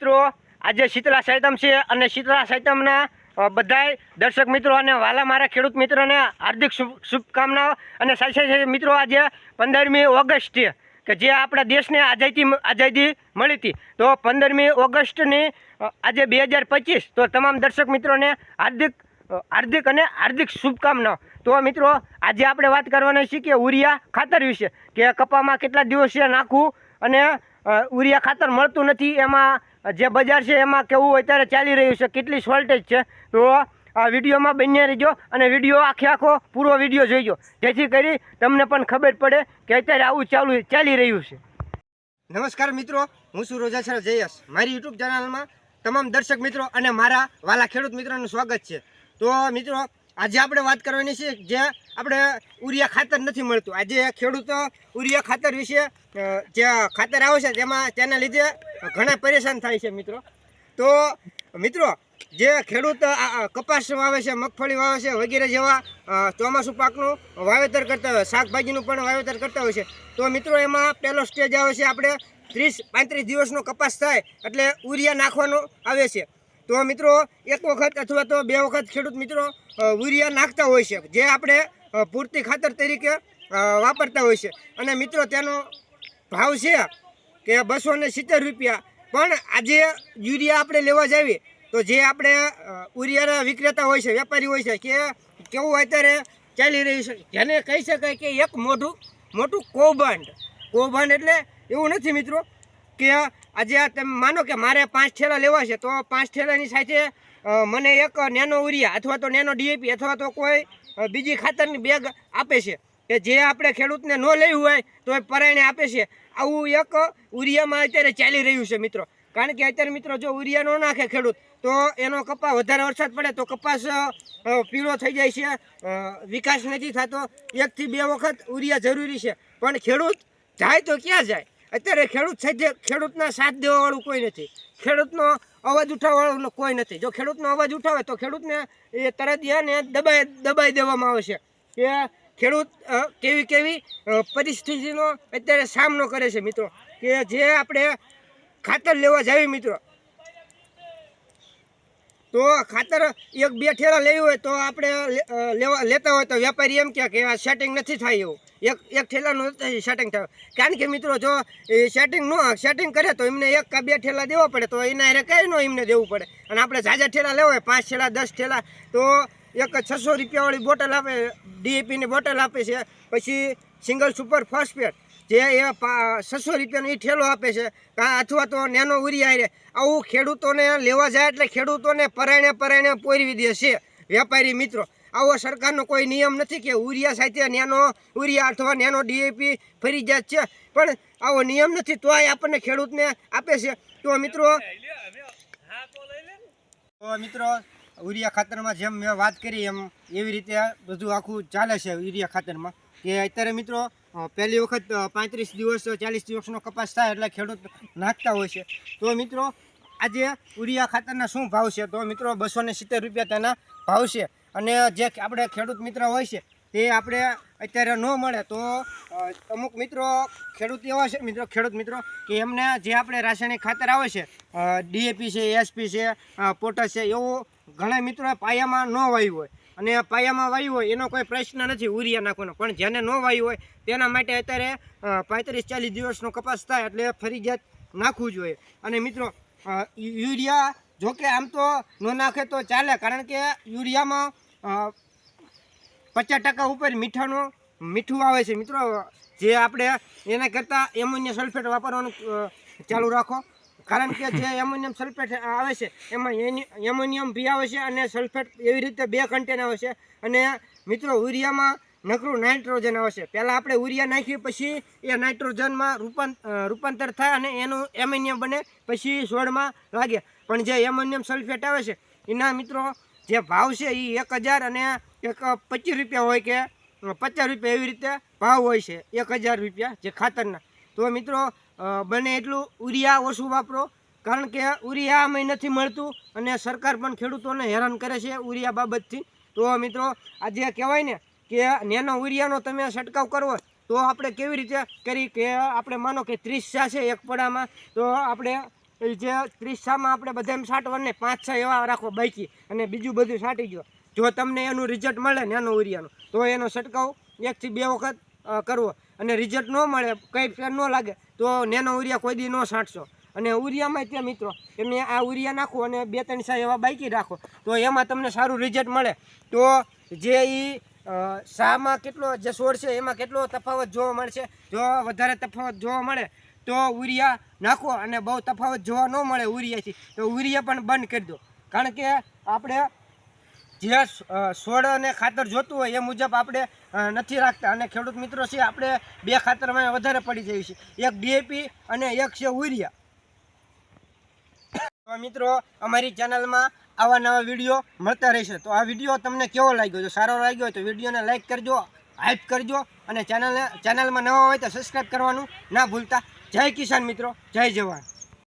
મિત્રો, આજે શીતળા સાયતમ છે અને શીતળા સાયતમના બધાય દર્શક મિત્રો અને વાલા મારા ખેડૂત મિત્રોને હાર્દિક શુભ, શુભકામનાઓ અને સાથે મિત્રો આજે પંદરમી ઓગસ્ટ કે જે આપણા દેશને આઝાદી આઝાદી મળી હતી. તો પંદરમી ઓગસ્ટની આજે બે હજાર પચીસ, તો તમામ દર્શક મિત્રોને હાર્દિક હાર્દિક અને હાર્દિક શુભકામનાઓ. તો મિત્રો, આજે આપણે વાત કરવાની છીએ કે ઉરિયા ખાતર વિશે, કે કપામાં કેટલા દિવસે નાખવું અને ઉરિયા ખાતર મળતું નથી, એમાં જે બજાર છે એમાં કેવું અત્યારે ચાલી રહ્યું છે, કેટલી શોર્ટેજ છે, તો આ વિડીયોમાં બન્યા રહેજો અને વીડિયો આખે આખો પૂરો વીડિયો જોઈજો. જેથી કરી તમને પણ ખબર પડે કે અત્યારે આવું ચાલુ, ચાલી રહ્યું છે. નમસ્કાર મિત્રો, હું છું રોજાસર જયસ મારી યુટ્યુબ ચેનલમાં તમામ દર્શક મિત્રો અને મારા વાલા ખેડૂત મિત્રોનું સ્વાગત છે. તો મિત્રો, આજે આપણે વાત કરવાની છે જે આપણે ઉરિયા ખાતર નથી મળતું. આજે ખેડૂતો ઉરિયા ખાતર વિશે જે ખાતર આવે છે તેમાં, તેના લીધે ઘણા પરેશાન થાય છે મિત્રો. તો મિત્રો, જે ખેડૂત કપાસ વાવે છે, મગફળી વાવે છે વગેરે જેવા ચોમાસું પાકનું વાવેતર કરતા હોય, શાકભાજીનું પણ વાવેતર કરતા હોય છે, તો મિત્રો એમાં પહેલો સ્ટેજ આવે છે આપણે ત્રીસ, પાંત્રીસ દિવસનો કપાસ થાય એટલે ઉરિયા નાખવાનો આવે છે. તો મિત્રો, એક વખત અથવા તો બે વખત ખેડૂત મિત્રો ઉરિયા નાખતા હોય છે, જે આપણે પૂરતી ખાતર તરીકે વાપરતા હોય છે. અને મિત્રો, તેનો ભાવ છે કે બસો ને સિત્તેર રૂપિયા. પણ આજે યુરિયા આપણે લેવા જાવીએ તો જે આપણે ઉરિયાના વિક્રેતા હોય છે, વેપારી હોય છે, કે કેવું અત્યારે ચાલી રહ્યું છે, જેને કહી શકાય કે એક મોટું મોટું કૌભાંડ. કૌભાંડ એટલે એવું નથી મિત્રો, કે આજે તમે માનો કે મારે પાંચ ઠેલા લેવા છે, તો પાંચ ઠેલાની સાથે મને એક નેનો ઉરિયા અથવા તો નેનો ડીએપી અથવા તો કોઈ બીજી ખાતરની બેગ આપે છે. કે જે આપણે ખેડૂતને ન લેવું હોય તો એ પરાયણે આપે છે. આવું એક ઉરિયામાં અત્યારે ચાલી રહ્યું છે મિત્રો. કારણ કે અત્યારે મિત્રો જો ઉરિયા ન નાખે ખેડૂત, તો એનો કપાસ વધારે વરસાદ પડે તો કપાસ પીળો થઈ જાય છે. વિકાસ નથી થતો. એકથી બે વખત ઉરિયા જરૂરી છે. પણ ખેડૂત જાય તો ક્યાં જાય? અત્યારે ખેડૂત સાથે ખેડૂતના સાથ દેવાવાળું કોઈ નથી. ખેડૂતનો અવાજ ઉઠાવવાળું કોઈ નથી. જો ખેડૂતનો અવાજ ઉઠાવે તો ખેડૂતને એ તરત એને દબાઈ દબાઈ દેવામાં આવે છે. કે ખેડૂત કેવી કેવી પરિસ્થિતિનો અત્યારે સામનો કરે છે મિત્રો. કે જે આપણે ખાતર લેવા જાવી મિત્રો. તો ખાતર એક બે ઠેલા લેવી હોય તો આપણે લેવા, લેતા હોય તો વેપારી એમ કહે કે આ સેટિંગ નથી થાય એવું. એક એક ઠેલાનું નથી સેટિંગ થાય. કારણ કે મિત્રો જો એ સેટિંગ ન સેટિંગ કરે તો એમને એક કા બે ઠેલા દેવા પડે તો એના એને કંઈ ન એમને દેવું પડે. અને આપણે ઝાઝા ઠેલા લેવા હોય, પાંચ ઠેલા, દસ ઠેલા, તો એક છસો રૂપિયાવાળી બોટલ આપે ડીએપીની બોટલ આપે છે પછી સિંગલ સુપર ફોસ્ફેટ જે એ છસો રૂપિયાનો એ ઠેલો આપે છે કાં અથવા તો નેનો ઉરિયા રે આવું ખેડૂતોને લેવા જાય એટલે ખેડૂતોને પરાયણે પરાયણે પોરવી દે છે વેપારી મિત્રો. આવો સરકારનો કોઈ નિયમ નથી કે ઉરિયા સાથે નેનો ઉરિયા અથવા નેનો ડીએપી ફરજિયાત છે પણ આવો નિયમ નથી તોય આપણને ખેડૂતને આપે છે. તો મિત્રો મિત્રો યુરિયા ખાતરમાં જેમ મેં વાત કરી એમ એવી રીતે બધું આખું ચાલે છે યુરિયા ખાતરમાં. કે અત્યારે મિત્રો પહેલી વખત પાંત્રીસ દિવસ, ચાલીસ દિવસનો કપાસ થાય એટલે ખેડૂત નાખતા હોય છે. તો મિત્રો, આજે યુરિયા ખાતરના શું ભાવ છે? તો મિત્રો, બસો સિત્તેર રૂપિયા તેના ભાવ છે. અને જે આપણે ખેડૂત મિત્ર હોય છે, તે આપણે અત્યારે ન મળે તો અમુક મિત્રો ખેડૂત એવા છે, મિત્રો, ખેડૂત મિત્રો, કે એમને જે આપણે રાસાયણિક ખાતર આવે છે ડીએપી છે, એસપી છે પોટસ છે, એવું ઘણા મિત્રો પાયામાં ન વાવ્યું હોય. અને પાયામાં વાયું હોય એનો કોઈ પ્રશ્ન નથી ઉરિયા નાખવાનો. પણ જેને ન વાયું હોય તેના માટે અત્યારે પાંત્રીસ ચાલીસ દિવસનો કપાસ થાય એટલે ફરજિયાત નાખવું જોઈએ. અને મિત્રો યુરિયા જોકે આમ તો ન નાખે તો ચાલે, કારણ કે યુરિયામાં પચાસ ટકા ઉપર મીઠાનું, મીઠું આવે છે. મિત્રો, જે આપણે એના કરતાં એમોનિયમ સલ્ફેટ વાપરવાનું ચાલુ રાખો. કારણ કે જે એમોનિયમ સલ્ફેટ આવે છે, એમાં એમોનિયમ બી આવે છે અને સલ્ફેટ એવી રીતે બે કન્ટેન આવે છે. અને મિત્રો, યુરિયામાં નકરું નાઇટ્રોજન આવે છે. પહેલાં આપણે યુરિયા નાખીએ પછી એ નાઇટ્રોજનમાં રૂપાંત રૂપાંતર થાય અને એનું એમોનિયમ બને, પછી છોડમાં લાગે. પણ જે એમોનિયમ સલ્ફેટ આવે છે, એના મિત્રો જે ભાવ છે એ એક હજાર અને એક પચીસ રૂપિયા હોય કે પચાસ રૂપિયા એવી રીતે ભાવ હોય છે, એક હજાર રૂપિયા જે ખાતરના. તો મિત્રો બને એટલું ઉરિયા ઓછું વાપરો, કારણ કે ઉરિયા અમે નથી મળતું અને સરકાર પણ ખેડૂતોને હેરાન કરે છે ઉરિયા બાબતથી. તો મિત્રો, આજે કહેવાય ને કે નેનો ઉરિયાનો તમે છંટકાવ કરવો તો આપણે કેવી રીતે કરી કે આપણે માનો કે ત્રીસ સા છે એક પડામાં, તો આપણે જે ત્રીસ સામાં આપણે બધા એમ છાંટવાનું પાંચ છ એવા રાખો બાકી અને બીજું બધું છાંટી ગયો. જો તમને એનું રિઝલ્ટ મળે ને એનો ઉરિયાનું, તો એનો છંટકાવ એકથી બે વખત કરવો. અને રિઝલ્ટ ન મળે, કંઈ ફેર ન લાગે, તો નેનો ઉરિયા કોઈ દી ન છાંટશો. અને ઉરિયામાં તે મિત્રો, એમને આ ઉરિયા નાખો અને બે ત્રણ સા એવા બાઈકી રાખો. તો એમાં તમને સારું રિઝલ્ટ મળે. તો જે એ શામાં કેટલો જે છોડ છે, એમાં કેટલો તફાવત જોવા મળશે? જો વધારે તફાવત જોવા મળે, તો ઉરિયા નાખો અને બહુ તફાવત જોવા ન મળે ઉરિયાથી તો ઉરિયા પણ બંધ કરી દો. કારણ કે આપણે જે છોડ અને ખાતર જોતું હોય એ મુજબ આપણે નથી રાખતા. અને ખેડૂત મિત્રો છે, આપણે બે ખાતરમાં વધારે પડી જાય છે. એક ડીએપી અને એક છે ઉરિયા તો મિત્રો, અમારી ચેનલમાં આવા નવા વીડિયો મળતા રહેશે. તો આ વીડિયો તમને કેવો લાગ્યો? સારો લાગ્યો હોય તો વિડીયોને લાઇક કરજો હાઇપ કરજો અને ચેનલને, ચેનલમાં નવા હોય તો સબસ્ક્રાઈબ કરવાનું ના ભૂલતા. જય કિસાન મિત્રો, જય જવાન.